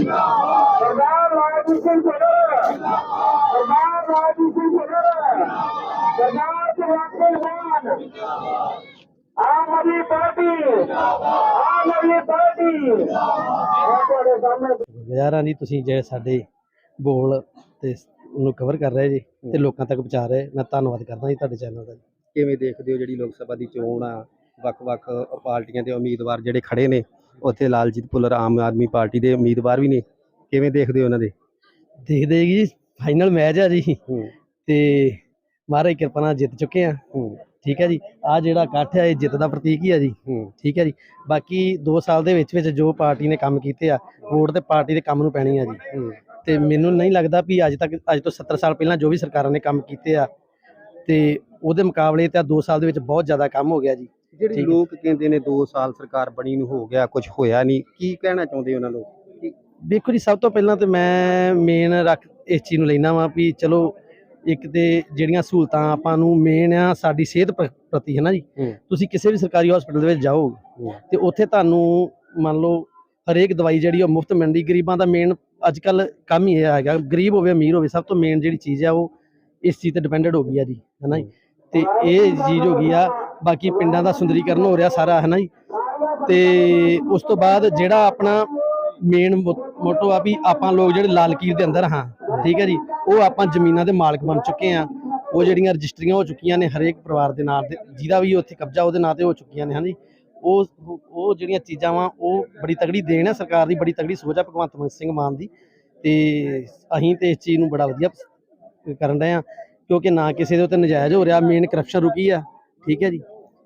ਸਰਦਾਰ Rajiv Singh Bhullar Sardar Rajiv Singh Bhullar Sardar Bhagwant Singh Mann Aam Aadmi party Aam Aadmi party ਮੈਂ ਤੁਹਾਡੇ ਸਾਹਮਣੇ ਗੁਜ਼ਾਰਾ ਨਹੀਂ ਤੁਸੀਂ ਜਿਹੜੇ ਸਾਡੇ ਬੋਲ ਤੇ ਉਹਨੂੰ ਕਵਰ ਕਰ ਰਹੇ ਜੀ ਤੇ ਲੋਕਾਂ ਤੱਕ ਪਹੁੰਚਾ ਰਹੇ ਮੈਂ ਧੰਨਵਾਦ ਕਰਦਾ ਜੀ ਤੁਹਾਡੇ ਚੈਨਲ ਦਾ ਜੀ। ਕਿਵੇਂ ਦੇਖਦੇ ਹੋ ਜਿਹੜੀ ਲੋਕ ਸਭਾ ਦੀ ਚੋਣ ਆ ਵੱਖ-ਵੱਖ ਪਾਰਟੀਆਂ ਦੇ ਉਮੀਦਵਾਰ ਜਿਹੜੇ ਖੜੇ ਨੇ ਉੱਥੇ ਲਾਲਜੀਤ ਭੁੱਲਰ ਆਮ ਆਦਮੀ ਪਾਰਟੀ ਦੇ ਉਮੀਦਵਾਰ ਵੀ ਨੇ। ਕਿਵੇਂ ਦੇਖਦੇ ਹੋ ਉਹਨਾਂ ਦੇ? ਦੇਖਦੇ ਜੀ ਫਾਈਨਲ ਮੈਚ ਆ ਜੀ। ਤੇ ਮਹਾਰਾਜ ਕਿਰਪਾ ਨਾਲ ਜਿੱਤ ਚੁੱਕੇ ਆ। ਠੀਕ ਹੈ ਜੀ ਆ ਜਿਹੜਾ ਇਕੱਠ ਹੈ ਇਹ ਜਿੱਤ ਦਾ ਪ੍ਰਤੀਕ ਹੀ ਆ ਜੀ। ਠੀਕ ਹੈ ਜੀ ਬਾਕੀ 2 ਸਾਲ ਦੇ ਵਿੱਚ ਵਿੱਚ ਜੋ ਪਾਰਟੀ ਨੇ ਕੰਮ ਕੀਤੇ ਆ ਵੋਟ ਤੇ ਪਾਰਟੀ ਦੇ ਕੰਮ ਨੂੰ ਪੈਣੀ ਆ ਜੀ। ਤੇ ਮੈਨੂੰ ਨਹੀਂ ਲੱਗਦਾ ਵੀ ਅੱਜ ਤੱਕ ਅੱਜ ਤੋਂ 70 ਸਾਲ ਪਹਿਲਾਂ ਜੋ ਵੀ ਸਰਕਾਰਾਂ ਨੇ ਕੰਮ ਕੀਤੇ ਆ ਤੇ ਉਹਦੇ ਮੁਕਾਬਲੇ ਤਾਂ 2 ਸਾਲ ਦੇ ਵਿੱਚ ਬਹੁਤ ਜ਼ਿਆਦਾ ਕੰਮ ਹੋ ਗਿਆ ਜੀ। ਜਿਹੜੇ ਠੀਕ ਹੈ। ਲੋਕ ਕਹਿੰਦੇ ਨੇ 2 ਸਾਲ ਸਰਕਾਰ ਬਣੀ ਨੂੰ ਹੋ ਗਿਆ ਕੁਝ ਹੋਇਆ ਨਹੀਂ ਕੀ ਕਹਿਣਾ ਚਾਹੁੰਦੇ ਉਹਨਾਂ ਨੂੰ ਵੇਖੋ ਜੀ ਸਭ ਤੋਂ ਪਹਿਲਾਂ ਤੇ ਮੈਂ ਮੇਨ ਰੱਖ ਇਸ ਚੀਜ਼ ਨੂੰ ਲੈਣਾ ਵਾਂ ਵੀ ਚਲੋ ਇੱਕ ਤੇ ਜਿਹੜੀਆਂ ਸਹੂਲਤਾਂ ਆਪਾਂ ਨੂੰ ਮੇਨ ਆ ਸਾਡੀ ਸਿਹਤ ਪ੍ਰਤੀ ਹੈ ਨਾ ਜੀ ਹੂੰ। ਤੁਸੀਂ ਕਿਸੇ ਵੀ ਸਰਕਾਰੀ ਹਸਪੀਟਲ ਦੇ ਵਿੱਚ ਜਾਓ ਹੂੰ। ਤੇ ਉੱਥੇ ਤੁਹਾਨੂੰ ਮੰਨ ਲਓ ਹਰੇਕ ਦਵਾਈ ਜਿਹੜੀ ਉਹ ਮੁਫਤ ਮਿਲਦੀ ਗਰੀਬਾਂ ਦਾ ਮੇਨ ਅੱਜ ਕੱਲ ਕੰਮ ਹੀ ਇਹ ਹੈਗਾ ਗਰੀਬ ਹੋਵੇ ਅਮੀਰ ਹੋਵੇ ਸਭ ਤੋਂ ਮੇਨ ਜਿਹੜੀ ਚੀਜ਼ ਆ ਉਹ ਇਸ ਚੀਜ਼ ਤੇ ਡਿਪੈਂਡਡ ਹੋ ਗਈ ਆ ਜੀ ਹੈ ਨਾ ਜੀ ਤੇ ਇਹ ਚੀਜ਼ ਹੋ ਗਈ ਆ ਬਾਕੀ ਪਿੰਡਾਂ ਦਾ ਸੁੰਦਰੀਕਰਨ ਹੋ ਰਿਹਾ ਸਾਰਾ ਹੈ ਨਾ ਜੀ? ਤੇ ਉਸ ਤੋਂ ਬਾਅਦ ਜਿਹੜਾ ਆਪਣਾ ਮੇਨ ਮੋਟੋ ਆ ਵੀ ਆਪਾਂ ਲੋਕ ਜਿਹੜੇ ਲਾਲ ਕੀਰ ਦੇ ਅੰਦਰ ਹਾਂ, ਠੀਕ ਹੈ ਜੀ? ਉਹ ਆਪਾਂ ਜ਼ਮੀਨਾਂ ਦੇ ਮਾਲਕ ਬਣ ਚੁੱਕੇ ਆ ਉਹ ਜਿਹੜੀਆਂ ਰਜਿਸਟਰੀਆਂ ਹੋ ਚੁੱਕੀਆਂ ਨੇ ਹਰੇਕ ਪਰਿਵਾਰ ਦੇ ਨਾਲ ਜਿਹਦਾ ਵੀ ਉੱਥੇ ਕਬਜ਼ਾ ਉਹਦੇ ਨਾਂ ਤੇ ਹੋ ਚੁੱਕੀਆਂ ਨੇ ਹਾਂਜੀ ਉਹ ਉਹ ਜਿਹੜੀਆਂ ਚੀਜ਼ਾਂ ਵਾ, ਉਹ ਬੜੀ ਤਗੜੀ ਦੇਣ ਹੈ ਸਰਕਾਰ ਦੀ, ਬੜੀ ਤਗੜੀ ਸੋਚ ਆ ਭਗਵੰਤ ਸਿੰਘ ਮਾਨ ਦੀ। ਤੇ ਅਸੀਂ ਤੇ ਇਸ ਚੀਜ਼ ਨੂੰ ਬੜਾ ਵਧੀਆ ਕਰਨ ਰਹੇ ਆ ਕਿਉਂਕਿ ਨਾ ਕਿਸੇ ਦੇ ਉੱਤੇ ਨਜਾਇਜ਼ ਹੋ ਰਿਹਾ ਮੇਨ ਕਰਪਸ਼ਨ ਰੁਕੀ ਆ। ਠੀਕ ਹੈ ਜੀ।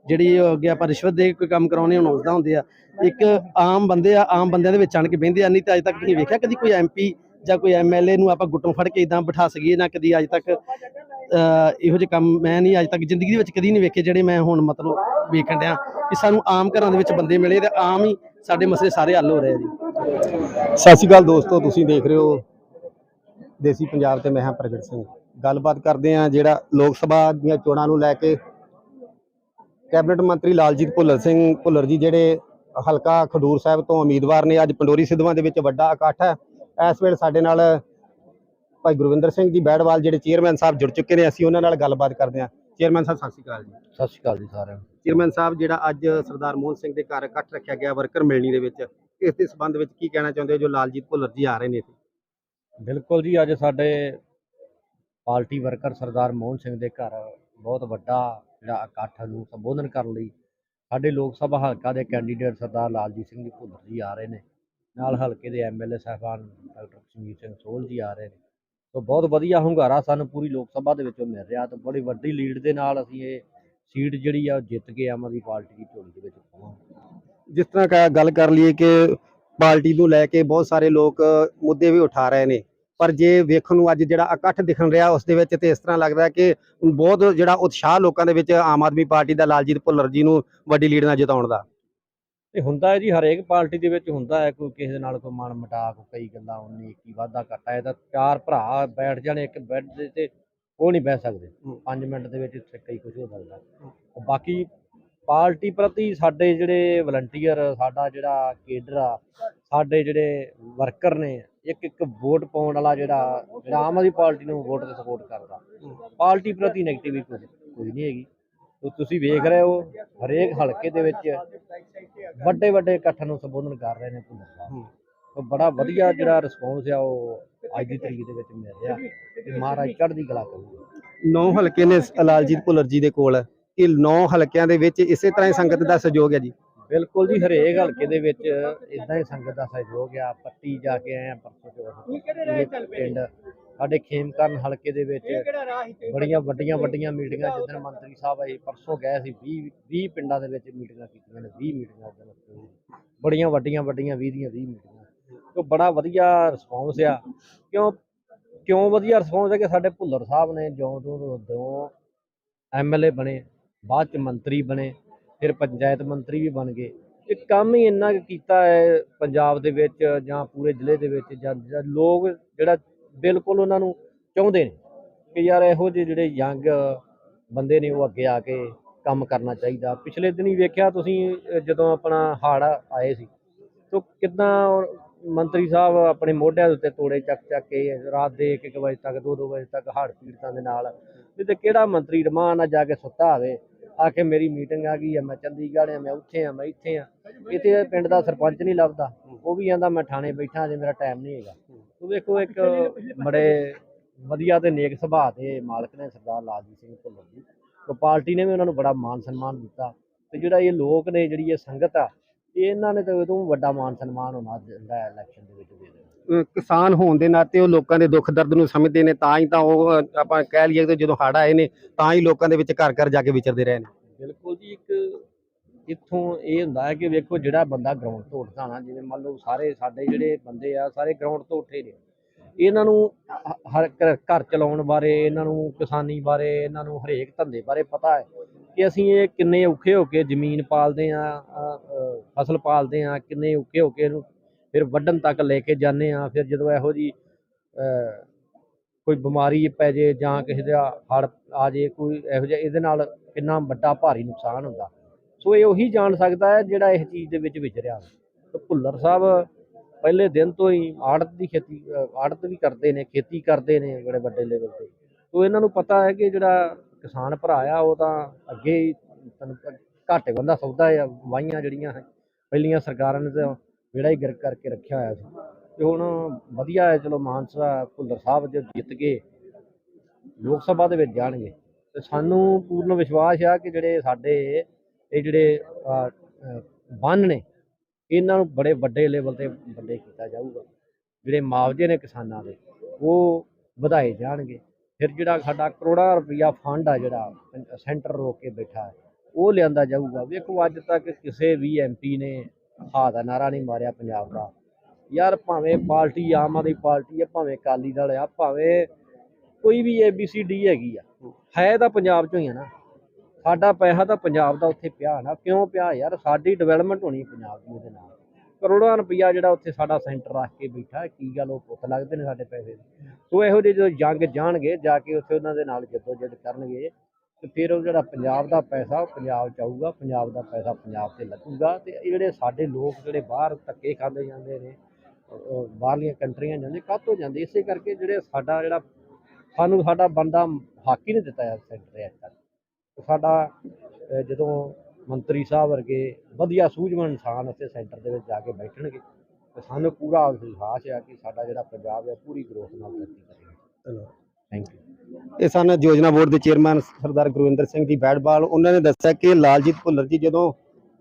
ਜਿਹੜੀ ਅੱਗੇ ਆਪਾਂ ਰਿਸ਼ਵਤ ਦੇ ਕੋਈ ਕੰਮ ਕਰਾਉਣੇ ਹੁਣ ਉਸਦਾ ਹੁੰਦੇ ਆ। ਇੱਕ ਆਮ ਬੰਦੇ ਆ, ਆਮ ਬੰਦਿਆਂ ਦੇ ਵਿੱਚ ਆਣ ਕੇ ਬਹਿੰਦੇ ਆ। ਨਹੀਂ ਤਾਂ ਅਜੇ ਤੱਕ ਤੁਸੀਂ ਵੇਖਿਆ ਕਦੀ ਕੋਈ ਐਮਪੀ ਜਾਂ ਕੋਈ ਐਮਐਲਏ ਨੂੰ ਆਪਾਂ ਗੁੱਟੋਂ ਫੜ ਕੇ ਇਦਾਂ ਬਿਠਾ ਸਕੀਏ ਨਾ ਕਦੀ। ਅੱਜ ਤੱਕ ਇਹੋ ਜਿਹੇ ਕੰਮ ਮੈਂ ਨਹੀਂ ਅੱਜ ਤੱਕ ਜ਼ਿੰਦਗੀ ਦੇ ਵਿੱਚ ਕਦੀ ਨਹੀਂ ਵੇਖੇ ਜਿਹੜੇ ਮੈਂ ਹੁਣ ਮਤਲਬ ਵੇਖਣ ਡਿਆ। ਕਿ ਸਾਨੂੰ ਆਮ ਘਰਾਂ ਦੇ ਵਿੱਚ ਬੰਦੇ ਮਿਲੇ ਤੇ ਆਮ ਹੀ ਸਾਡੇ ਮਸਲੇ ਸਾਰੇ ਹੱਲ ਹੋ ਰਹੇ ਆ ਜੀ। ਸਤਿ ਸ਼੍ਰੀ ਅਕਾਲ ਦੋਸਤੋ, ਤੁਸੀਂ ਦੇਖ ਰਹੇ ਹੋ ਦੇਸੀ ਪੰਜਾਬ ਤੇ ਮੈਂ ਹਾਂ ਪ੍ਰਗਟ ਸਿੰਘ। ਗੱਲਬਾਤ ਕਰਦੇ ਹਾਂ ਜਿਹੜਾ ਲੋਕ ਸਭਾ ਦੀਆਂ ਚੋਣਾਂ ਨੂੰ ਲੈ ਕੇ ਕੈਬਨਿਟ ਮੰਤਰੀ ਲਾਲਜੀਤ ਭੁੱਲਰ ਸਿੰਘ ਭੁੱਲਰ ਜੀ ਜਿਹੜੇ ਹਲਕਾ ਖਡੂਰ ਸਾਹਿਬ ਤੋਂ ਉਮੀਦਵਾਰ ਨੇ ਅੱਜ ਪੰਡੋਰੀ ਸਿੱਧਵਾਂ ਦੇ ਵਿੱਚ ਵੱਡਾ ਇਕੱਠ ਹੈ। ਇਸ ਵੇਲੇ ਸਾਡੇ ਨਾਲ ਭਾਈ ਗੁਰਵਿੰਦਰ ਸਿੰਘ ਜੀ ਬੈੜਵਾਲ ਜਿਹੜੇ ਚੇਅਰਮੈਨ ਸਾਹਿਬ ਜੁੜ ਚੁੱਕੇ ਨੇ ਅਸੀਂ ਉਹਨਾਂ ਨਾਲ ਗੱਲਬਾਤ ਕਰਦੇ ਹਾਂ। ਚੇਅਰਮੈਨ ਸਾਹਿਬ ਸਤਿ ਸ਼੍ਰੀ ਅਕਾਲ ਜੀ। ਸਤਿ ਸ਼੍ਰੀ ਅਕਾਲ ਜੀ ਸਾਰਿਆਂ ਨੂੰ। ਚੇਅਰਮੈਨ ਸਾਹਿਬ ਜਿਹੜਾ ਅੱਜ ਸਰਦਾਰ ਮੋਹਨ ਸਿੰਘ ਦੇ ਘਰ ਇਕੱਠ ਰੱਖਿਆ ਗਿਆ ਵਰਕਰ ਮਿਲਣੀ ਦੇ ਵਿੱਚ ਇਸ ਦੇ ਸੰਬੰਧ ਵਿੱਚ ਕੀ ਕਹਿਣਾ ਚਾਹੁੰਦੇ ਹੋ ਜੋ ਲਾਲਜੀਤ ਭੁੱਲਰ ਜੀ ਆ ਰਹੇ ਨੇ ਇੱਥੇ? ਬਿਲਕੁਲ ਜੀ ਅੱਜ ਸਾਡੇ ਪਾਰਟੀ ਵਰਕਰ ਸਰਦਾਰ ਮੋਹਨ ਸਿੰਘ ਦੇ ਘਰ ਬਹੁਤ ਵੱਡਾ ਜਿਹੜਾ ਇਕੱਠ ਨੂੰ ਸੰਬੋਧਨ ਕਰਨ ਲਈ ਸਾਡੇ ਲੋਕ ਸਭਾ ਹਲਕਾ ਦੇ ਕੈਂਡੀਡੇਟ ਸਰਦਾਰ ਲਾਲਜੀਤ ਸਿੰਘ ਜੀ ਭੁੱਲਰ ਜੀ ਆ ਰਹੇ ਨੇ। ਨਾਲ ਹਲਕੇ ਦੇ ਐਮਐਲਏ ਸਾਹਿਬਾਨ ਡਾਕਟਰ ਕਸ਼ਮੀਰ ਸਿੰਘ ਸੋਹਲ ਜੀ ਆ ਰਹੇ ਨੇ। ਸੋ ਬਹੁਤ ਵਧੀਆ ਹੁੰਗਾਰਾ ਸਾਨੂੰ ਪੂਰੀ ਲੋਕ ਸਭਾ ਦੇ ਵਿੱਚੋਂ ਮਿਲ ਰਿਹਾ ਤੇ ਬੜੀ ਵੱਡੀ ਲੀਡ ਦੇ ਨਾਲ ਅਸੀਂ ਇਹ ਸੀਟ ਜਿਹੜੀ ਆ ਉਹ ਜਿੱਤ ਕੇ ਆਮ ਆਦਮੀ ਪਾਰਟੀ ਦੀ ਝੋਲੀ ਦੇ ਵਿੱਚ ਪਾਵਾਂਗੇ। ਜਿਸ ਤਰ੍ਹਾਂ ਕਿ, ਗੱਲ ਕਰ ਲਈਏ ਕਿ ਪਾਰਟੀ ਨੂੰ ਲੈ ਕੇ ਬਹੁਤ ਸਾਰੇ ਲੋਕ ਮੁੱਦੇ ਵੀ ਉਠਾ ਰਹੇ ਨੇ। ਪਰ ਜੇ ਵੇਖਣ ਨੂੰ ਅੱਜ ਜਿਹੜਾ ਇਕੱਠ ਦਿਖਣ ਰਿਹਾ ਉਸ ਦੇ ਵਿੱਚ ਤੇ ਇਸ ਤਰ੍ਹਾਂ ਲੱਗਦਾ ਕਿ ਬਹੁਤ ਜਿਹੜਾ ਉਤਸ਼ਾਹ ਲੋਕਾਂ ਦੇ ਵਿੱਚ ਆਮ ਆਦਮੀ ਪਾਰਟੀ ਦਾ ਲਾਲਜੀਤ ਭੁੱਲਰ ਜੀ ਨੂੰ ਵੱਡੀ ਲੀਡ ਨਾਲ ਜਿਤਾਉਣ ਦਾ। ਤੇ ਹੁੰਦਾ ਹੈ ਜੀ ਹਰੇਕ ਪਾਰਟੀ ਦੇ ਵਿੱਚ ਹੁੰਦਾ ਹੈ ਕੋਈ ਕਿਸੇ ਨਾਲ ਕੋਈ ਮਨ ਮਟਾਕ ਕਈ ਗੱਲਾਂ ਉਨੀ ਇੱਕੀ ਵਾਧਾ ਘਟਾ ਹੈ ਤਾਂ ਚਾਰ ਭਰਾ ਬੈਠ ਜਾਣੇ ਇੱਕ ਬੈੱਡ ਦੇ ਤੇ ਉਹ ਨਹੀਂ ਬਹਿ ਸਕਦੇ। ਹੂੰ। 5 ਮਿੰਟ ਦੇ ਵਿੱਚ ਇੱਥੇ ਕਈ ਕੁਝ ਹੋ ਸਕਦਾ। ਬਾਕੀ ਪਾਰਟੀ ਪ੍ਰਤੀ ਸਾਡੇ ਜਿਹੜੇ ਵਲੰਟੀਅਰ ਸਾਡਾ ਜਿਹੜਾ ਕੇਡਰ ਆ ਸਾਡੇ ਜਿਹੜੇ ਵਰਕਰ ਨੇ ਇੱਕ ਇੱਕ ਵੋਟ ਪਾਉਣ ਵਾਲਾ ਜਿਹੜਾ ਜਿਹੜਾ ਆਮ ਆਦਮੀ ਪਾਰਟੀ ਨੂੰ ਵੋਟ ਤੇ ਸਪੋਰਟ ਕਰਦਾ। ਪਾਰਟੀ ਪ੍ਰਤੀ ਨੈਗੇਟਿਵ ਕੋਈ ਕੋਈ ਨਹੀਂ ਹੈਗੀ। ਤੋ ਤੁਸੀਂ ਵੇਖ ਰਹੇ ਹੋ ਹਰੇਕ ਹਲਕੇ ਦੇ ਵਿੱਚ ਵੱਡੇ ਵੱਡੇ ਇਕੱਠ ਨੂੰ ਸੰਬੋਧਨ ਕਰ ਰਹੇ ਨੇ ਭੁੱਲਰ ਤੋ ਬੜਾ ਵਧੀਆ ਜਿਹੜਾ ਰਿਸਪੌਂਸ ਆ ਉਹ ਅੱਜ ਦੀ ਤਰੀਕ ਦੇ ਵਿੱਚ ਮਿਲ ਰਿਹਾ। ਤੇ ਮਹਾਰਾਜ ਚੜ੍ਹਦੀ ਕਲਾ ਕਰੂਗਾ ਨੌ ਹਲਕੇ ਨੇ ਲਾਲਜੀਤ ਭੁੱਲਰ ਜੀ ਦੇ ਕੋਲ। ਇਹ ਨੌ ਹਲਕਿਆਂ ਦੇ ਵਿੱਚ ਇਸੇ ਤਰ੍ਹਾਂ ਹੀ ਸੰਗਤ ਦਾ ਸਹਿਯੋਗ ਹੈ ਜੀ। ਬਿਲਕੁਲ ਜੀ ਹਰੇਕ ਹਲਕੇ ਦੇ ਵਿੱਚ ਇਦਾਂ ਹੀ ਸੰਗਤ ਦਾ ਸਹਿਯੋਗ ਆ। ਪੱਟੀ ਜਾ ਕੇ ਆਏ ਆ ਪਰਸੋਂ ਚੌਥ ਪਿੰਡ ਸਾਡੇ ਖੇਮਕਰਨ ਹਲਕੇ ਦੇ ਵਿੱਚ ਬੜੀਆਂ ਵੱਡੀਆਂ ਵੱਡੀਆਂ ਮੀਟਿੰਗਾਂ ਜਿੱਦਣ ਮੰਤਰੀ ਸਾਹਿਬ ਆਏ ਪਰਸੋਂ ਗਏ ਸੀ 20 20 ਪਿੰਡਾਂ ਦੇ ਵਿੱਚ ਮੀਟਿੰਗਾਂ ਕੀਤੀਆਂ ਨੇ 20 ਮੀਟਿੰਗਾਂ ਉਦੋਂ। ਬੜੀਆਂ ਵੱਡੀਆਂ ਵੱਡੀਆਂ 20 ਦੀਆਂ 20 ਮੀਟਿੰਗਾਂ। ਤੋਂ ਬੜਾ ਵਧੀਆ ਰਿਸਪੌਂਸ ਆ। ਕਿਉਂ ਕਿਉਂ ਵਧੀਆ ਰਿਸਪੌਂਸ ਹੈ ਕਿ ਸਾਡੇ ਭੁੱਲਰ ਸਾਹਿਬ ਨੇ ਜਿਉਂ ਤੋਂ ਦੋ ਐਮਐਲਏ ਬਣੇ ਬਾਅਦ ਚ ਮੰਤਰੀ ਬਣੇ। ਫਿਰ ਪੰਚਾਇਤ ਮੰਤਰੀ ਵੀ ਬਣ ਗਏ। ਇਹ ਕੰਮ ਹੀ ਇੰਨਾ ਕੁ ਕੀਤਾ ਹੈ ਪੰਜਾਬ ਦੇ ਵਿੱਚ ਜਾਂ ਪੂਰੇ ਜ਼ਿਲ੍ਹੇ ਦੇ ਵਿੱਚ ਜਾਂ ਲੋਕ ਜਿਹੜਾ ਬਿਲਕੁਲ ਉਹਨਾਂ ਨੂੰ ਚਾਹੁੰਦੇ ਨੇ ਕਿ ਯਾਰ ਇਹੋ ਜਿਹੇ ਜਿਹੜੇ ਯੰਗ ਬੰਦੇ ਨੇ ਉਹ ਅੱਗੇ ਆ ਕੇ ਕੰਮ ਕਰਨਾ ਚਾਹੀਦਾ। ਪਿਛਲੇ ਦਿਨੀ ਵੇਖਿਆ ਤੁਸੀਂ ਜਦੋਂ ਆਪਣਾ ਹਾੜ ਆਏ ਸੀ। ਤੋ ਕਿਦਾਂ ਮੰਤਰੀ ਸਾਹਿਬ ਆਪਣੇ ਮੋਢਿਆਂ ਦੇ ਉੱਤੇ ਤੋੜੇ ਚੱਕ ਚੱਕ ਕੇ ਰਾਤ ਦੇ 1-1 ਵਜੇ ਤੱਕ 2-2 ਵਜੇ ਤੱਕ ਹੜ੍ਹ ਪੀੜਤਾਂ ਦੇ ਨਾਲ। ਵੀ ਤੇ ਕਿਹੜਾ ਮੰਤਰੀ ਰਮਾਨ ਨਾਲ ਜਾ ਕੇ ਸੁੱਤਾ ਹੋਵੇ ਆ ਕੇ ਮੇਰੀ ਮੀਟਿੰਗ ਆ ਗਈ ਆ, ਮੈਂ ਚੰਡੀਗੜ੍ਹ ਆ, ਮੈਂ ਉੱਥੇ ਆ, ਮੈਂ ਇੱਥੇ ਆ। ਇੱਥੇ ਪਿੰਡ ਦਾ ਸਰਪੰਚ ਨਹੀਂ ਲੱਭਦਾ। ਉਹ ਵੀ ਕਹਿੰਦਾ ਮੈਂ ਥਾਣੇ ਬੈਠਾ ਜੇ, ਮੇਰਾ ਟਾਈਮ ਨਹੀਂ ਹੈਗਾ। ਉਹ ਵੇਖੋ ਇੱਕ ਬੜੇ ਵਧੀਆ ਤੇ ਨੇਕ ਸੁਭਾਅ ਦੇ ਮਾਲਕ ਨੇ ਸਰਦਾਰ ਲਾਲਜੀਤ ਸਿੰਘ ਭੁੱਲਰ ਜੀ। ਤੇ ਪਾਰਟੀ ਨੇ ਵੀ ਉਹਨਾਂ ਨੂੰ ਬੜਾ ਮਾਨ ਸਨਮਾਨ ਦਿੱਤਾ। ਤੇ ਜਿਹੜਾ ਇਹ ਲੋਕ ਨੇ, ਜਿਹੜੀ ਇਹ ਸੰਗਤ ਆ ਇਹਨਾਂ ਨੇ ਤਾਂ ਉਦੋਂ ਵੱਡਾ ਮਾਨ ਸਨਮਾਨ ਹੋਣਾ ਦਿੰਦਾ ਇਲੈਕਸ਼ਨ ਦੇ ਵਿੱਚ ਦੇ ਕਿਸਾਨ ਹੋਣ ਦੇ ਨਾਤੇ ਉਹ ਲੋਕਾਂ ਦੇ ਦੁੱਖ ਦਰਦ ਨੂੰ ਸਮਝਦੇ ਨੇ, ਤਾਂ ਹੀ ਤਾਂ ਉਹ ਆਪਾਂ ਕਹਿ ਲਈਏ ਕਿ ਜਦੋਂ ਹੜ੍ਹ ਆਏ ਨੇ, ਤਾਂ ਹੀ ਲੋਕਾਂ ਦੇ ਵਿੱਚ ਘਰ ਘਰ ਜਾ ਕੇ ਵਿਚਰਦੇ ਰਹੇ ਨੇ। ਬਿਲਕੁਲ ਜੀ, ਇੱਕ ਇੱਥੋਂ ਇਹ ਹੁੰਦਾ ਹੈ ਕਿ ਵੇਖੋ ਜਿਹੜਾ ਬੰਦਾ ਗਰਾਊਂਡ ਤੋਂ ਉੱਠਦਾ ਨਾ, ਜਿਵੇਂ ਮੰਨ ਲਓ ਸਾਰੇ ਸਾਡੇ ਜਿਹੜੇ ਬੰਦੇ ਆ, ਸਾਰੇ ਗਰਾਊਂਡ ਤੋਂ ਉੱਠੇ ਨੇ। ਇਹਨਾਂ ਨੂੰ ਹਰ ਘਰ ਘਰ ਚਲਾਉਣ ਬਾਰੇ, ਇਹਨਾਂ ਨੂੰ ਕਿਸਾਨੀ ਬਾਰੇ, ਇਹਨਾਂ ਨੂੰ ਹਰੇਕ ਧੰਦੇ ਬਾਰੇ ਪਤਾ ਹੈ ਕਿ ਅਸੀਂ ਇਹ ਕਿੰਨੇ ਔਖੇ ਹੋ ਕੇ ਜ਼ਮੀਨ ਪਾਲਦੇ ਆ ਫਸਲ ਪਾਲਦੇ ਆ ਕਿੰਨੇ ਔਖੇ ਹੋ ਕੇ ਇਹਨੂੰ ਫਿਰ ਵੱਢਣ ਤੱਕ ਲੈ ਕੇ ਜਾਂਦੇ ਆ ਫਿਰ ਜਦੋਂ ਇਹੋ ਜੀ ਕੋਈ ਬਿਮਾਰੀ ਪੈ ਜੇ ਜਾਂ ਕਿਸੇ ਦਾ ਹੜ ਆ ਜੇ ਕੋਈ ਇਹੋ ਜਿਹਾ ਇਹਦੇ ਨਾਲ ਕਿੰਨਾ ਵੱਡਾ ਭਾਰੀ ਨੁਕਸਾਨ ਹੁੰਦਾ। ਸੋ ਇਹ ਉਹੀ ਜਾਣ ਸਕਦਾ ਹੈ ਜਿਹੜਾ ਇਸ ਚੀਜ਼ ਦੇ ਵਿੱਚ ਵਿਚਰਿਆ ਭੁੱਲਰ ਸਾਹਿਬ ਪਹਿਲੇ ਦਿਨ ਤੋਂ ਹੀ ਆੜਤ ਦੀ ਖੇਤੀ ਆੜਤ ਵੀ ਕਰਦੇ ਨੇ ਖੇਤੀ ਕਰਦੇ ਨੇ ਬੜੇ ਵੱਡੇ ਲੈਵਲ ਤੇ। ਸੋ ਇਹਨਾਂ ਨੂੰ ਪਤਾ ਹੈ ਕਿ ਜਿਹੜਾ ਕਿਸਾਨ ਭਰਾ ਆ ਉਹ ਤਾਂ ਅੱਗੇ ਹੀ ਤੁਹਾਨੂੰ ਪ- ਘਾਟੇ ਬੰਦਾ ਸੌਦਾ ਆ ਵਾਹੀਆਂ ਜਿਹੜੀਆਂ ਹੈ, ਪਹਿਲੀਆਂ ਸਰਕਾਰਾਂ ਨੇ ਤਾਂ ਵਿਹੜਾ ਹੀ ਗਿਰ ਕਰਕੇ ਰੱਖਿਆ ਹੋਇਆ ਸੀ। ਤੇ ਹੁਣ ਵਧੀਆ ਹੈ, ਚਲੋ ਮਾਨਸਾ ਭੁੱਲਰ ਸਾਹਿਬ ਜੇ ਜਿੱਤ ਕੇ ਲੋਕ ਸਭਾ ਦੇ ਵਿੱਚ ਜਾਣਗੇ। ਤੇ ਸਾਨੂੰ ਪੂਰਨ ਵਿਸ਼ਵਾਸ ਆ ਕਿ ਜਿਹੜੇ ਸਾਡੇ ਇਹ ਜਿਹੜੇ ਬੰਨ ਨੇ, ਇਹਨਾਂ ਨੂੰ ਬੜੇ ਵੱਡੇ ਲੈਵਲ ਤੇ ਵੱਡੇ ਕੀਤਾ ਜਾਊਗਾ। ਜਿਹੜੇ ਮੁਆਵਜ਼ੇ ਨੇ ਕਿਸਾਨਾਂ ਦੇ, ਉਹ ਵਧਾਏ ਜਾਣਗੇ। ਫਿਰ ਜਿਹੜਾ ਸਾਡਾ ਕਰੋੜਾਂ ਰੁਪਈਆ ਫੰਡ ਆ ਜਿਹੜਾ ਸੈਂਟਰ ਰੋਕ ਕੇ ਬੈਠਾ, ਉਹ ਲਿਆਂਦਾ ਜਾਊਗਾ। ਵੇਖੋ ਅੱਜ ਤੱਕ ਕਿਸੇ ਵੀ ਐਮਪੀ ਨੇ ਹਾ ਦਾ ਨਾਰਾ ਨਹੀਂ ਮਾਰਿਆ ਪੰਜਾਬ ਦਾ। ਯਾਰ ਭਾਵੇਂ ਪਾਰਟੀ ਆਮ ਆਦਮੀ ਪਾਰਟੀ ਆ, ਭਾਵੇਂ ਅਕਾਲੀ ਦਲ ਆ, ਭਾਵੇਂ ਕੋਈ ਵੀ ਏਬੀਸੀਡੀ ਹੈਗੀ ਆ, ਹੈ ਤਾਂ ਪੰਜਾਬ ਚੋਂ ਹੀ ਆ ਨਾ। ਸਾਡਾ ਪੈਸਾ ਤਾਂ ਪੰਜਾਬ ਦਾ ਉੱਥੇ ਪਿਆ ਨਾ। ਕਿਉਂ ਪਿਆ ਯਾਰ? ਸਾਡੀ ਡਿਵੈਲਪਮੈਂਟ ਹੋਣੀ ਪੰਜਾਬ ਦੀ ਉਹਦੇ ਨਾਲ। ਕਰੋੜਾਂ ਰੁਪਈਆ ਜਿਹੜਾ ਉੱਥੇ ਸਾਡਾ ਸੈਂਟਰ ਰੱਖ ਕੇ ਬੈਠਾ, ਕੀ ਗੱਲ ਉਹ ਪੁੱਤ ਲੱਗਦੇ ਨੇ ਸਾਡੇ ਪੈਸੇ ਦੇ? ਸੋ ਇਹੋ ਜਿਹੇ ਜਦੋਂ ਜੰਗ ਜਾਣਗੇ, ਜਾ ਕੇ ਉੱਥੇ ਉਹਨਾਂ ਦੇ ਨਾਲ ਜੱਦੋ ਜਦ ਕਰਨਗੇ ਤੇ ਫਿਰ ਉਹ ਜਿਹੜਾ ਪੰਜਾਬ ਦਾ ਪੈਸਾ ਉਹ ਪੰਜਾਬ ਚ ਆਊਗਾ ਪੰਜਾਬ ਦਾ ਪੈਸਾ ਪੰਜਾਬ ਤੇ ਲੱਗੂਗਾ ਤੇ ਇਹ ਜਿਹੜੇ ਸਾਡੇ ਲੋਕ ਜਿਹੜੇ ਬਾਹਰ ਧੱਕੇ ਖਾਂਦੇ ਜਾਂਦੇ ਨੇ ਬਾਹਰਲੀਆਂ ਕੰਟਰੀਆਂ ਜਾਂਦੇ ਕਾਹਤੋਂ ਜਾਂਦੇ? ਇਸੇ ਕਰਕੇ ਜਿਹੜੇ ਸਾਡਾ ਜਿਹੜਾ ਸਾਨੂੰ ਸਾਡਾ ਬੰਦਾ ਹੱਕ ਹੀ ਨਹੀਂ ਦਿੱਤਾ ਸੈਂਟਰ ਦੇ ਅੱਜ ਤੱਕ ਸਾਡਾ ਜਦੋਂ ਮੰਤਰੀ ਸਾਹਿਬ ਵਰਗੇ ਵਧੀਆ ਸੂਝਵਾਨ ਇਨਸਾਨ ਉੱਥੇ ਸੈਂਟਰ ਦੇ ਵਿੱਚ ਜਾ ਕੇ ਬੈਠਣਗੇ ਤੇ ਸਾਨੂੰ ਪੂਰਾ ਵਿਸ਼ਵਾਸ ਹੈ ਕਿ ਸਾਡਾ ਜਿਹੜਾ ਪੰਜਾਬ ਹੈ ਪੂਰੀ ਗਰੋਥ ਨਾਲ ਤਰੱਕੀ ਕਰੇਗਾ। ਥੈਂਕ ਯੂ ਇਹ ਸਨ ਯੋਜਨਾ ਬੋਰਡ ਦੇ ਚੇਅਰਮੈਨ ਸਰਦਾਰ ਗੁਰਵਿੰਦਰ ਸਿੰਘ ਜੀ ਬੈੜਵਾਲ ਉਹਨਾਂ ਨੇ ਦੱਸਿਆ ਕਿ ਲਾਲਜੀਤ ਭੁੱਲਰ ਜੀ ਜਦੋਂ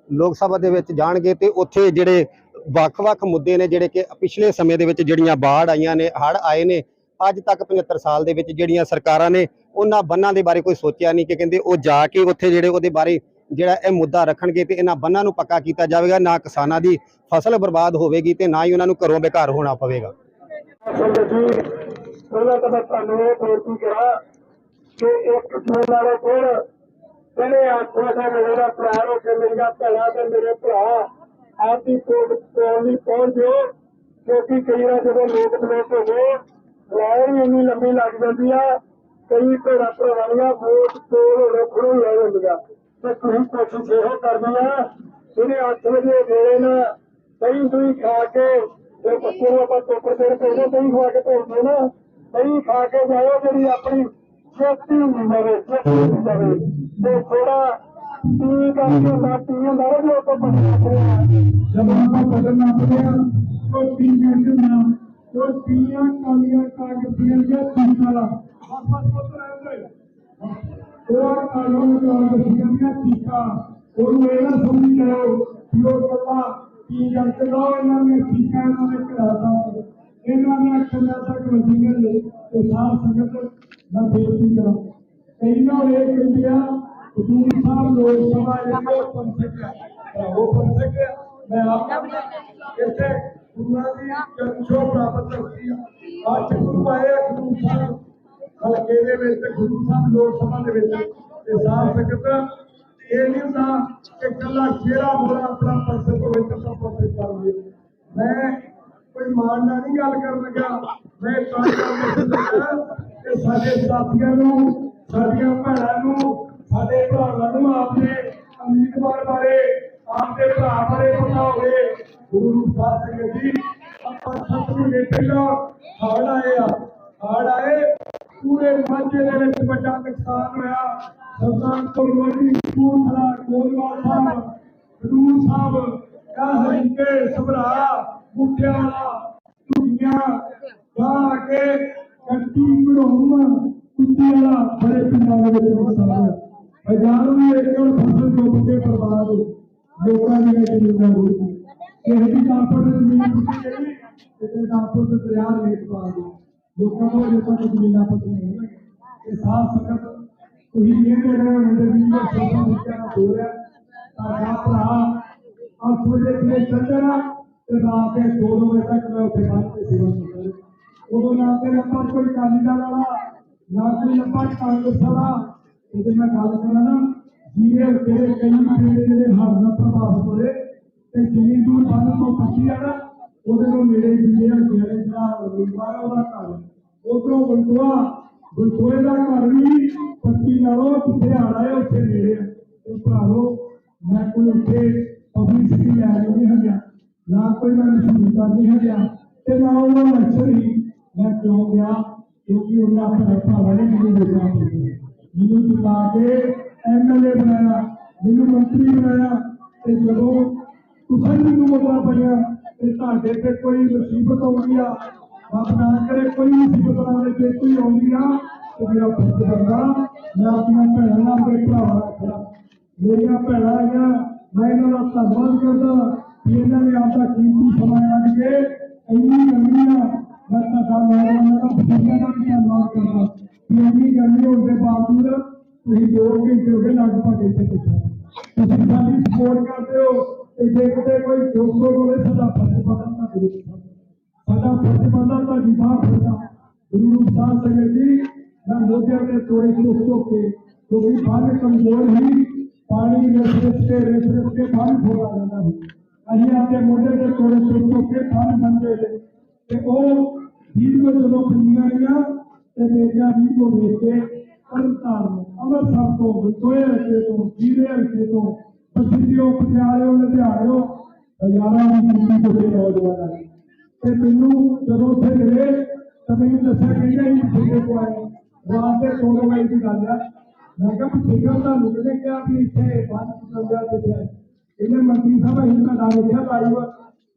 ਲੋਕ ਸਭਾ ਦੇ ਵਿੱਚ ਜਾਣਗੇ ਤੇ ਉੱਥੇ ਜਿਹੜੇ ਵੱਖ-ਵੱਖ ਮੁੱਦੇ ਨੇ, ਜਿਹੜੇ ਕਿ ਪਿਛਲੇ ਸਮੇਂ ਦੇ ਵਿੱਚ ਜਿਹੜੀਆਂ ਬਾੜ ਆਈਆਂ ਨੇ, ਹੜ੍ਹ ਆਏ ਨੇ, ਅੱਜ ਤੱਕ 75 ਸਾਲ ਦੇ ਵਿੱਚ ਜਿਹੜੀਆਂ ਸਰਕਾਰਾਂ ਨੇ ਉਹਨਾਂ ਬੰਨਾਂ ਦੇ ਬਾਰੇ ਕੋਈ ਸੋਚਿਆ ਨਹੀਂ ਕਿ ਕਹਿੰਦੇ ਉਹ ਜਾ ਕੇ ਉੱਥੇ ਜਿਹੜੇ ਉਹਦੇ ਬਾਰੇ ਜਿਹੜਾ ਇਹ ਮੁੱਦਾ ਰੱਖਣਗੇ ਤੇ ਇਹਨਾਂ ਬੰਨਾਂ ਨੂੰ ਪੱਕਾ ਕੀਤਾ ਜਾਵੇਗਾ, ਨਾ ਕਿਸਾਨਾਂ ਦੀ ਫਸਲ ਬਰਬਾਦ ਹੋਵੇਗੀ ਤੇ ਨਾ ਹੀ ਉਹਨਾਂ ਨੂੰ ਘਰੋਂ ਬੇਘਰ ਹੋਣਾ ਪਵੇਗਾ। ਪਹਿਲਾਂ ਤਾਂ ਮੈਂ ਤੁਹਾਨੂੰ ਇਹ ਬੇਨਤੀ ਕਰਾਂ ਕਿ ਇੱਕ ਜੂਨ ਵਾਲੇ ਦਿਨ ਜਿਹੜੇ ਆਖੋ ਦਾ ਮੇਰਾ ਭਰਾ ਹੋ ਕੇ ਮੇਰੀਆਂ ਭੈਣਾਂ ਤੇ ਮੇਰੇ ਭਰਾ ਆਪਦੀ ਕੋਲ ਕੋਲ ਨਹੀਂ ਪਹੁੰਚੋ ਕਿਉਂਕਿ ਕਈ ਵਾਰ ਜਦੋਂ ਲੋਕ ਲੋਕ ਹੋ ਗਏ, ਲਾਈਨ ਹੀ ਇੰਨੀ ਲੰਮੀ ਲੱਗ ਜਾਂਦੀ ਆ, ਕਈ ਭੈਣਾਂ ਭਰਾਵਾਂ ਵੋਟ ਕੋਲ ਰੱਖਣੋਂ ਲੈ ਜਾਂਦੀਆਂ। ਤੇ ਤੁਸੀਂ ਕੋਸ਼ਿਸ਼ ਇਹੋ ਕਰਨੀ ਆ, ਜਿਹੜੇ 8 ਵਜੇ ਵੇਲੇ ਨਾ ਕਈ ਦੂਈ ਖਾ ਕੇ ਤੇ ਬੱਚੇ ਨੂੰ ਆਪਾਂ ਟੋਕਰ ਦੇ ਪਹਿਲਾਂ ਕਈ ਖਵਾ ਕੇ ਭੇਜਦੇ ਨਾ। ਦਹੀਂ ਖਾ ਕੇ ਜਾਓ ਜਿਹੜੀ ਆਪਣੀ ਸੇਫਟੀ ਹੁੰਦੀ ਜਾਵੇ safety ਹੁੰਦੀ ਜਾਵੇ। ਤੇ ਥੋੜਾ ਟੀ ਕਰਕੇ ਨਾ ਟੀ ਹੁੰਦਾ ਨਾ ਜੋ ਆਪਾਂ ਬਦਲਦੇ ਆ। ਜਦੋਂ ਆਪਾਂ ਬਦਲਣਾ ਪੜਿਆ ਉਹ ਟੀ ਕਰਕੇ ਨਾ ਉਹ ਟੀਆਂ ਕਾਲੀਆਂ, ਕਾਗਜ਼ੀਆਂ ਜਾਂ ਟੀਕਾਂ ਆਪਾਂ ਸੋਚ ਰਹੇ ਉਹ ਕਾਨੂੰਨ ਕਾਗਜ਼ੀਆਂ ਦੀਆਂ ਟੀਕਾਂ ਉਹਨੂੰ ਇਹ ਨਾ ਸਮਝੀ ਜਾਓ ਕਿ ਉਹ ਕੱਲਾ ਕੀ ਜੰਤ ਦਾ ਇਹਨਾਂ ਨੇ ਟੀਕਾਂ ਇਹਨਾਂ ਨੇ ਕਰਾਤਾ। ਇਹਨਾਂ ਨੇ ਅੱਖਾਂ ਤੱਕ ਵਜੀਆਂ ਨੇ ਤੇ ਸਾਰ ਸੰਗਤ ਦਾ ਬੇਨਤੀ ਕਰਾਂ। ਇਹਨਾਂ ਨੇ ਕਹਿੰਦਿਆ ਹਜ਼ੂਰ ਸਾਹਿਬ ਲੋਕ ਸਭਾ ਜਿਹੜੇ ਪੰਥਕ ਹੈ ਉਹ ਪੰਥਕ ਮੈਂ ਆਪ ਇੱਥੇ ਗੁਰੂਆਂ ਦੀ ਚਰਚੋ ਪ੍ਰਾਪਤ ਕਰਦੀ ਹਾਂ ਅੱਜ ਗੁਰੂ ਆਏ ਆ ਗੁਰੂ ਸਾਹਿਬ ਹਲਕੇ ਦੇ ਵਿੱਚ ਤੇ ਗੁਰੂ ਸਾਹਿਬ ਲੋਕ ਸਭਾ ਦੇ ਵਿੱਚ। ਤੇ ਸਾਧ ਸੰਗਤ, ਇਹ ਨਹੀਂ ਹੁੰਦਾ ਕਿ ਕੱਲਾ ਚਿਹਰਾ ਮੋਰਾ ਆਪਣਾ ਪਰਸਤ ਹੋਵੇ ਤਾਂ ਆਪਾਂ ਪਰਸਤ ਪਾਉਂਦੇ ਮੈਂ ਕੋਈ ਮਾਣ ਨਾਲ ਨਹੀਂ ਗੱਲ ਕਰਨ ਲੱਗਾ, ਮੈਂ ਤਾਂ ਗੱਲ ਲੱਗਾ ਕਿ ਸਾਡੇ ਸਾਥੀਆਂ ਨੂੰ, ਸਾਡੀਆਂ ਭੈਣਾਂ ਨੂੰ, ਸਾਡੇ ਭਰਾਵਾਂ ਨੂੰ ਆਪਣੇ ਉਮੀਦਵਾਰ ਬਾਰੇ, ਆਪਦੇ ਭਰਾ ਬਾਰੇ ਪਤਾ ਹੋਵੇ ਗੁਰੂ ਸਾਹਿਬ ਸੰਗਤ ਜੀ, ਆਪਾਂ ਸੱਤ ਮਹੀਨੇ ਪਹਿਲਾਂ ਹੜ੍ਹ ਆਏ ਆ। ਆਏ, ਪੂਰੇ ਮਾਝੇ ਦੇ ਵਿੱਚ ਵੱਡਾ ਨੁਕਸਾਨ ਹੋਇਆ। ਸਰਦਾਰ ਲੋਧੀ ਕੂਥਲਾ ਗੋਲਵਾਲ ਸਾਹਿਬ ਖਡੂਰ ਸਾਹਿਬ ਕਾਹਰੀਕੇ ਸਭਰਾ। ਮੁੱਠਿਆਲਾ ਟੁੱਟੀਆਂ ਜਾ ਕੇ ਕੱਟੀ ਘੜੋਮ ਕੁੱਤੀ ਵਾਲਾ ਬੜੇ ਪਿੰਡਾਂ ਦੇ ਵਿੱਚ ਨੁਕਸਾਨ ਹੋਇਆ ਹਜ਼ਾਰਾਂ ਏਕੜ ਫਸਲ ਡੁੱਬ ਕੇ ਬਰਬਾਦ ਹੋ ਲੋਕਾਂ ਦੀਆਂ ਜ਼ਮੀਨਾਂ ਰੁੜ ਗਈਆਂ ਕਿਸੇ ਦੀ ਕਾਪੜ ਦੀ ਜ਼ਮੀਨ ਟੁੱਟੀ ਗਈ ਕਿਸੇ ਦਾ ਆਪੋ ਤੇ ਦਰਿਆ ਰੇਤ ਪਾ ਗਈ ਲੋਕਾਂ ਨੂੰ ਲੋਕਾਂ ਦੀ ਜ਼ਮੀਨਾਂ ਪੱਟੀਆਂ ਗਈਆਂ ਇਹ ਸਾਫ਼ ਸਖਤ ਤੁਸੀਂ ਕਹਿੰਦੇ ਰਹੇ ਹੁੰਦੇ ਵੀ ਇਹ ਸੋਸ਼ਲ ਮੀਡੀਆ ਦਾ ਦੌਰ ਹੈ ਤੁਹਾਡਾ ਭਰਾ ਅੱਠ ਵਜੇ ਤੇ ਚੱਲ ਜਾਣਾ ਤੇ ਰਾਤ ਦੇ 2 ਵਜੇ ਤੱਕ ਮੈਂ ਉੱਥੇ ਬਾਹਰ ਤੇ ਸੇਵਾ ਕਰਦਾ ਉਦੋਂ ਨਾ ਤੇ ਲੱਭਾ ਕੋਈ ਕਾਲੀ ਦਾ ਵਾਲਾ ਨਾ ਕੋਈ ਲੱਭਾ ਕਾਂਗਰਸ ਵਾਲਾ ਇਹਦੇ ਮੈਂ ਗੱਲ ਕਰਾਂ ਨਾ, ਜੀਰੇ ਤੇਰੇ ਕਈ ਪਿੰਡ ਜਿਹੜੇ ਹੜ੍ਹ ਦਾ ਪ੍ਰਭਾਵ ਹੋਏ ਤੇ ਜਿੰਨੀ ਦੂਰ ਬੰਨ ਤੋਂ ਪੱਟੀ ਆ ਉਹਦੇ ਨੂੰ ਨੇੜੇ ਜੀਰੇ ਜਿਹੜੇ ਜਿਹੜਾ ਰੋਜ਼ਗਾਰ ਉਹਦਾ ਘਰ। ਉਧਰੋਂ ਬਲਟੋਆ ਬਲਟੋਏ ਦਾ ਘਰ ਵੀ ਪੱਟੀ ਨਾਲੋਂ ਜਿੱਥੇ ਆੜਾ ਹੈ ਉੱਥੇ ਨੇੜੇ ਆ। ਤੇ ਭਰਾਵੋ, ਮੈਂ ਕੋਈ ਉੱਥੇ ਪਬਲਿਸਿਟੀ ਲੈ ਨਹੀਂ ਹੈਗਾ ਨਾ ਕੋਈ ਮੈਂ ਮਸ਼ਹੂਰ ਕਰਨੀ ਹੈਗਾ ਤੇ ਨਾ ਉਹ ਲੈਕਚਰ ਹੀ ਮੈਂ ਕਿਉਂ ਗਿਆ? ਕਿਉਂਕਿ ਉਹਨਾਂ ਆਪਣੇ ਭਰਾਵਾਂ ਨੇ ਮੈਨੂੰ ਬੋਲਿਆ ਮੈਨੂੰ ਜਿਤਾ ਕੇ ਐਮਐਲਏ ਬਣਾਇਆ, ਮੈਨੂੰ ਮੰਤਰੀ ਬਣਾਇਆ। ਤੇ ਜਦੋਂ ਤੁਸੀਂ ਮੈਨੂੰ ਵੋਟਾਂ ਪਾਈਆਂ ਤੇ ਤੁਹਾਡੇ ਤੇ ਕੋਈ ਮੁਸੀਬਤ ਆਉਂਦੀ ਆ, ਰੱਬ ਨਾ ਕਰੇ ਕੋਈ ਮੁਸੀਬਤ ਆਵੇ ਤੇ ਕੋਈ ਆਉਂਦੀ ਆ, ਤੇ ਮੇਰਾ ਫਰਜ਼ ਬਣਦਾ। ਮੈਂ ਆਪਣੀਆਂ ਭੈਣਾਂ ਨਾਲ ਆਪਣੇ ਭਰਾਵਾਂ ਨਾਲ ਮੇਰੀਆਂ ਭੈਣਾਂ ਆਈਆਂ, ਮੈਂ ਇਹਨਾਂ ਦਾ ਧੰਨਵਾਦ ਕਰਦਾ। ਕਿ ਇਹਨਾਂ ਨੇ ਆਪਦਾ ਕੀਮਤੀ ਸਮਾਂ ਕੱਢ ਕੇ ਇੰਨੀ ਗਰਮੀ ਮੈਂ ਤੁਹਾਡਾ ਮਾਣ ਦਾ ਬਜ਼ੁਰਗਾਂ ਦਾ ਵੀ ਧੰਨਵਾਦ ਕਰਦਾ। ਕਿ ਇੰਨੀ ਗਰਮੀ ਹੋਣ ਦੇ ਬਾਵਜੂਦ ਤੁਸੀਂ ਦੋ ਘੰਟੇ ਹੋ ਗਏ ਲਗਭਗ ਇੱਥੇ ਬੈਠੇ ਤੁਸੀਂ ਸਾਡੀ ਸਪੋਰਟ ਕਰਦੇ ਹੋ ਤੇ ਜੇ ਕਿਤੇ ਕੋਈ ਦੁੱਖ ਹੋਵੇ ਸਾਡਾ ਫਰਜ਼ ਬਣਦਾ ਤੁਹਾਡੇ ਸਾਡਾ ਫਰਜ਼ ਬਣਦਾ ਤੁਹਾਡੀ ਬਾਹ ਫੜਦਾ ਗੁਰੂ ਸਾਹਿਬ ਸੰਗਤ ਜੀ, ਮੈਂ ਮੋਢਿਆਂ ਤੇ ਤੋੜੇ ਤੋਂ ਚੁੱਕ ਕਿਉਂਕਿ ਬਾਹਰ ਕਮਜ਼ੋਰ ਹੀ ਪਾਣੀ ਰਿਸ ਰਿਸ ਕੇ ਰਿਸ ਰਿਸ ਕੇ ਪਾਣੀ ਫੋੜਾ ਜਾਂਦਾ ਸੀ। ਅਸੀਂ ਆਪਣੇ ਮੋਢੇ ਤੇ ਤੋੜੇ ਤੋਂ ਚੁੱਕ ਕੇ ਪਾਣੀ ਬੰਦੇ ਨੇ ਤੇ ਉਹ ਵੀਡੀਓ ਜਦੋਂ ਪਿੰਡੀਆਂ ਰਹੀਆਂ ਤੇ ਮੇਰੀਆਂ ਵੀਡੀਓ ਵੇਖ ਕੇ ਤਰਨਤਾਰ ਨੂੰ ਅੰਮ੍ਰਿਤਸਰ ਤੋਂ ਵਿਟੋਏ ਰਕੇ ਤੋਂ ਜੀਰੇ ਰਕੇ ਤੋਂ ਬਠਿੰਡਿਓ ਪਟਿਆਲਿਓ ਲੁਧਿਆਣਿਓ ਹਜ਼ਾਰਾਂ ਦੀ ਗਿਣਤੀ ਦੇ ਨੌਜਵਾਨ ਆਏ ਤੇ ਮੈਨੂੰ ਜਦੋਂ ਉੱਥੇ ਮਿਲੇ ਤਾਂ ਮੈਨੂੰ ਦੱਸਿਆ ਕਹਿੰਦਾ ਇਹ ਬਠਿੰਡੇ ਤੋਂ ਆਏ ਰਾਤ ਦੇ ਦੋ ਦੋ ਵਜੇ ਦੀ ਗੱਲ ਆ ਮੈਂ ਕਿਹਾ ਬਠਿੰਡੇ ਦਾ ਲੁਕਦੇ ਕਿਹਾ ਵੀ ਇੱਥੇ ਬੰਦ ਚੱਲਦਾ ਤੇ ਪਿਆ ਇਹਨੇ ਮੰਤਰੀ ਸਾਹਿਬ ਅਸੀਂ ਤਾਂ ਨਾਲ ਲਿਖਿਆ ਲਾਈਵ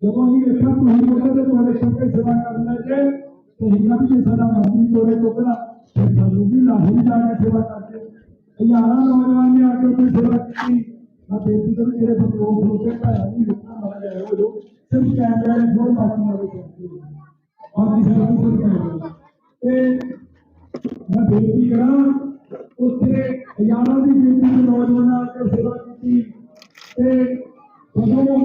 ਜਦੋਂ ਅਸੀਂ ਵੇਖਿਆ ਤੁਸੀਂ ਉਹਦੇ ਤੇ ਤੁਹਾਡੇ ਸਭ ਸੇਵਾ ਕਰਨ ਲੱਗੇ ਤੇ ਇਹਨਾਂ ਵੀ ਜੇ ਸਾਡਾ ਮੰਤਰੀ ਤੋੜੇ ਟੋਕਰਾ ਤੇ ਸਾਨੂੰ ਵੀ ਲਾਹੌਰ ਜਾ ਕੇ ਸੇਵਾ ਕਰਦੇ ਹਜ਼ਾਰਾਂ ਨੌਜਵਾਨ ਨੇ ਆ ਕੇ ਉੱਥੇ ਸੇਵਾ ਕੀਤੀ ਮੈਂ ਬੇਨਤੀ ਕਰਾਂ ਜਿਹੜੇ ਬੰਦੋਕ ਹੋ ਕੇ ਭਾਇਆ ਨਹੀਂ ਰੁਕਣਾ ਮਾਰ ਜਾਏ ਉਹ ਲੋਕ ਸਿਰਫ ਕੈਮਰੇ ਦੇ ਫੋਨ ਬਾਕੀ ਮਾਰੇ ਕਰਦੇ ਬਾਕੀ ਸਾਰਾ ਕੁਝ ਕੈਮਰੇ ਤੇ ਮੈਂ ਬੇਨਤੀ ਕਰਾਂ ਉੱਥੇ ਹਜ਼ਾਰਾਂ ਦੀ ਗਿਣਤੀ ਦੇ ਤੇ ਜਦੋਂ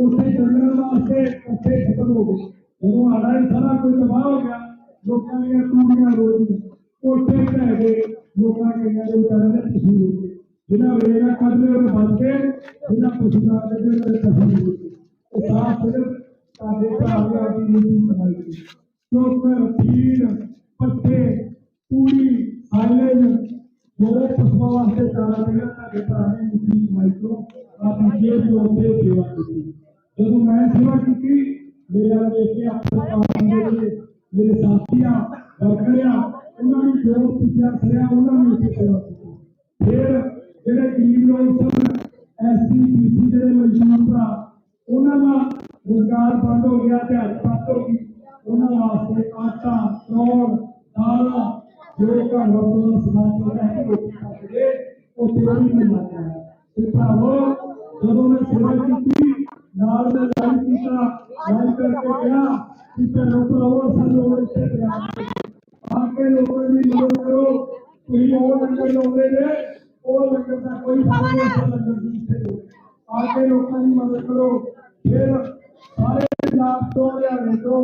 ਉੱਥੇ ਚੱਲਣ ਵਾਸਤੇ ਉੱਥੇ ਖਤਮ ਹੋ ਗਏ। ਜਦੋਂ ਆੜਾ ਹੀ ਸਾਰਾ ਕੋਈ ਤਬਾਹ ਹੋ ਗਿਆ, ਲੋਕਾਂ ਦੀਆਂ ਟੂੜੀਆਂ ਰੋੜ ਗਈਆਂ। ਉੱਥੇ ਢਹਿ ਗਏ, ਲੋਕਾਂ ਕਈਆਂ ਦੇ ਵਿਚਾਰਿਆਂ ਦੇ ਪਸ਼ੂ ਹੋ ਗਏ। ਜਿਨ੍ਹਾਂ ਵੇਲਾ ਕਰਦੇ ਉਹ ਬਚ ਕੇ ਜਿਨ੍ਹਾਂ ਪਸ਼ੂ ਦਾ ਕਰਦੇ ਉਹ ਪਸ਼ੂ ਹੋ ਗਏ। ਇਹ ਸਾਫ਼ ਸਿਰਫ ਸਾਡੇ ਭਰਾਵਾਂ ਦੀ ਨੀਤੀ ਬਣਾਈ ਗਈ ਚੋਕਰ ਫੀਡ ਪੱਠੇ ਪੂਰੀ ਸਾਇਲੇਜ ਜਿਹੜੇ ਪਸ਼ੂਆਂ ਵਾਸਤੇ ਚਾਰਾ ਮਿਲਿਆ ਤੁਹਾਡੇ ਭਰਾ ਨੇ ਨੀਤੀ ਕਮਾਈ ਤੋਂ ਆਪਣੀ ਜੇਬ ਤੋਂ ਉੱਤੇ ਸੇਵਾ ਕੀਤੀ। ਜਦੋਂ ਮੈਂ ਸੇਵਾ ਕੀਤੀ, ਮੇਰੇ ਨਾਲ ਕੇ ਆਪਣੇ ਕੰਮ ਦੇ ਮੇਰੇ ਸਾਥੀਆਂ ਵਰਕਰਿਆਂ ਉਹਨਾਂ ਨੂੰ ਜੋ ਪੁੱਛਿਆ ਸਿਆ ਉਹਨਾਂ ਨੂੰ ਉੱਥੇ ਸੇਵਾ ਕੀਤੀ। ਫਿਰ ਜਿਹੜੇ ਗਰੀਬ ਲੋਕ ਸਨ ਐਸਸੀ ਬੀਸੀ ਜਿਹੜੇ ਮਜ਼ਦੂਰ ਭਰਾ ਉਹਨਾਂ ਦਾ ਰੁਜ਼ਗਾਰ ਬੰਦ ਹੋ ਗਿਆ ਤੇ ਹੱਥ ਬੰਦ ਹੋ ਗਈ। ਉਹਨਾਂ ਵਾਸਤੇ ਆਟਾ, ਚੌਲ, ਦਾਲਾਂ, ਜੋ ਘਰ ਵਰਤੋਂ ਦਾ ਸਮਾਨ 2002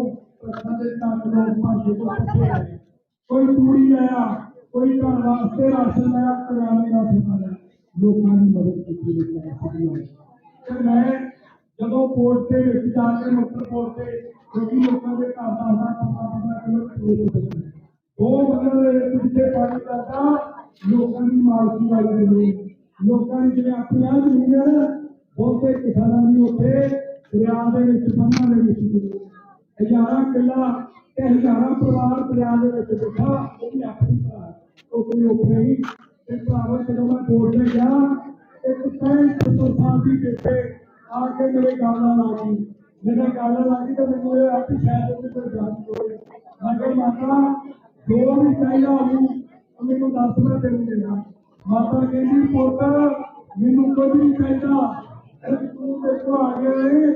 ਸਾਡੇ ਤੱਕ ਲੋਕ ਭਾਂਡੇ ਤੋਂ ਪੁੱਛੇ ਕੋਈ ਪੂਰੀ ਆਇਆ ਕੋਈ ਘਰ ਵਾਸਤੇ ਰਾਸ਼ਨ ਲਿਆ ਕਰਾਣੇ ਦਾ ਸਮਾਨ ਲੋਕਾਂ ਦੀ ਮਦਦ ਕੀਤੀ ਲੋਕਾਂ ਦਾ ਤੇ ਮੈਂ ਜਦੋਂ ਪੋਰਟ ਤੇ ਵਿੱਚ ਜਾ ਕੇ ਮੁਕਤ ਪੋਰਟ ਤੇ, ਕਿਉਂਕਿ ਲੋਕਾਂ ਦੇ ਘਰ ਦਾ ਸਾਰਾ ਕੰਮਾਂ ਦਾ ਕਿਲੋ ਪੂਰੀ ਉਹ ਬੰਦੇ ਦੇ ਪਿੱਛੇ ਪਾਣੀ ਕਰਦਾ ਲੋਕਾਂ ਦੀ ਮਾਲਕੀ ਵਾਲੀ ਜ਼ਮੀਨ ਲੋਕਾਂ ਦੀ ਜਿਹੜੇ ਆਪਣੀਆਂ ਜ਼ਮੀਨਾਂ ਬਹੁਤੇ ਕਿਸਾਨਾਂ ਦੀ ਉੱਥੇ ਦਰਿਆ ਦੇ ਵਿੱਚ ਬੰਨਾਂ ਦੇ ਵਿੱਚ ਹਜ਼ਾਰਾਂ ਕਿੱਲਾ ਤੇ ਹਜ਼ਾਰਾਂ ਪਰਿਵਾਰ ਦਰਿਆ ਦੇ ਵਿੱਚ ਡੁੱਬਾ। ਉਹ ਵੀ ਆਪਣੀ ਭਰਾ ਉਹ ਕੋਈ ਉੱਪਰ ਨਹੀਂ। ਤੇ ਭਰਾਵਾ ਜਦੋਂ ਮੈਂ ਬੋਲ ਕੇ ਗਿਆ, ਇੱਕ ਪੈਂਟ ਸਾਲ ਦੀ ਬੇਟੇ ਆ ਕੇ ਮੇਰੇ ਗਾਲਾਂ ਲਾ ਗਈ। ਮੇਰੇ ਗਾਲਾਂ ਲਾ ਗਈ ਤਾਂ ਮੈਨੂੰ ਇਹ ਆਪੀ ਸ਼ਾਇਦ ਉਹਦੇ ਕੋਲ ਜਾਣ ਹੋਵੇ ਮੈਂ ਕਿਹਾ, ਮਾਤਾ, ਜੋ ਵੀ ਚਾਹੀਦਾ ਉਹ ਮੈਨੂੰ ਦੱਸ, ਮੈਂ ਤੈਨੂੰ ਦੇਣਾ। ਮਾਤਾ ਕਹਿੰਦੀ, ਪੁੱਤ, ਮੈਨੂੰ ਕੁਝ ਨਹੀਂ ਚਾਹੀਦਾ। ਤੂੰ ਮੇਰੇ ਆ ਗਿਆ ਏ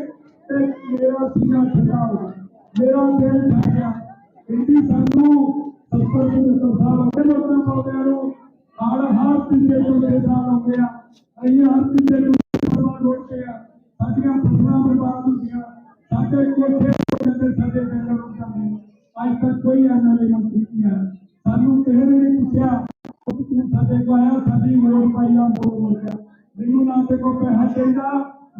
ਤੇ ਮੇਰਾ ਸੀਨਾ ਠੰਡਾ ਹੋ ਗਿਆ ਮੇਰਾ ਦਿਲ ਠੰਡ ਗਿਆ ਕਹਿੰਦੀ ਸਾਨੂੰ ਸੱਤਰ ਦੇ ਸਰਦਾਰ ਆਪਣੇ ਲੋਕਾਂ ਪਾਉਂਦਿਆਂ ਨੂੰ। ਹਰ ਹਰ ਤੀਜੇ ਨੂੰ ਮੇਰੇ ਨਾਲ ਆਉਂਦੇ ਆ ਅਸੀਂ ਹਰ ਤੀਜੇ ਨੂੰ ਬਰਬਾਦ ਹੋਤੇ ਆ ਸਾਡੀਆਂ ਫਸਲਾਂ ਬਰਬਾਦ ਹੁੰਦੀਆਂ ਸਾਡੇ ਕੋਠੇ ਜਾਂਦੇ ਸਾਡੇ ਪਿੰਡ ਨੂੰ ਜਾਂਦੇ ਅੱਜ ਤੱਕ ਕੋਈ ਐਮਐਲਏ ਮੰਤਰੀ ਨਹੀਂ ਆਇਆ ਕੋਈ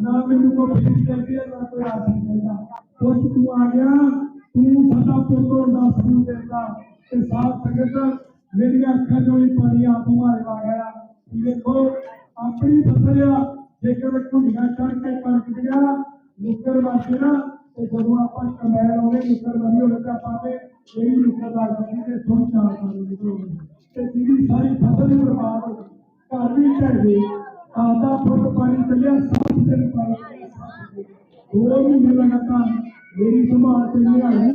ਨਾ ਮੈਨੂੰ ਕੋਈ ਫੀਸ ਚਾਹੀਦੀ ਹੈ ਨਾ ਕੋਈ ਆਸਨ ਚਾਹੀਦਾ। ਕੁਝ ਤੂੰ ਆ ਗਿਆ, ਤੂੰ ਸਾਡਾ ਪੁੱਤਰ ਦਾ ਸਬੂਤ ਦੇਗਾ ਤੇ ਸਾਥ ਸੰਗਤ, ਮੇਰੀਆਂ ਅੱਖਾਂ ਚੋਂ ਹੀ ਪਾਣੀ ਆ ਤੁਹਾਰੇ ਆ ਗਿਆ। ਦੇਖੋ, ਆਪਣੀ ਫਸਲ ਜੇਕਰ ਘੁੰਡੀਆਂ ਚੜ ਕੇ ਪਲਟਦੀਆਂ ਨੁੱਕਰ ਵਾਸਤੇ ਨਾ ਤੇ ਜਦੋਂ ਆਪਾਂ ਕਮੈਲ ਹੋਵੇ ਨੁੱਕਰ ਵਾਲੀ ਹੋਵੇ ਤਾਂ ਆਪਾਂ ਇਹ ਵੀ ਨੁੱਕਰ ਲਾ ਕੇ ਤੇ ਸੁਣ ਚਾਰ ਕਰ ਤੇ ਜਿਹਦੀ ਸਾਰੀ ਫਸਲ ਬਰਬਾਦ ਹੋ ਗਈ। ਘਰ ਵੀ ਢਹਿ ਗਏ ਆਦਾ ਫੁੱਟ ਪਾਣੀ ਚੱਲਿਆ ਸੱਤ ਦਿਨ ਪਾਣੀ ਚੱਲਿਆ, ਸੱਤ ਦਿਨ। ਦੋ ਮਹੀਨੇ ਲਗਾਤਾਰ ਮੇਰੀ ਸੰਭਾਲ ਤੇ ਨਹੀਂ ਆਈ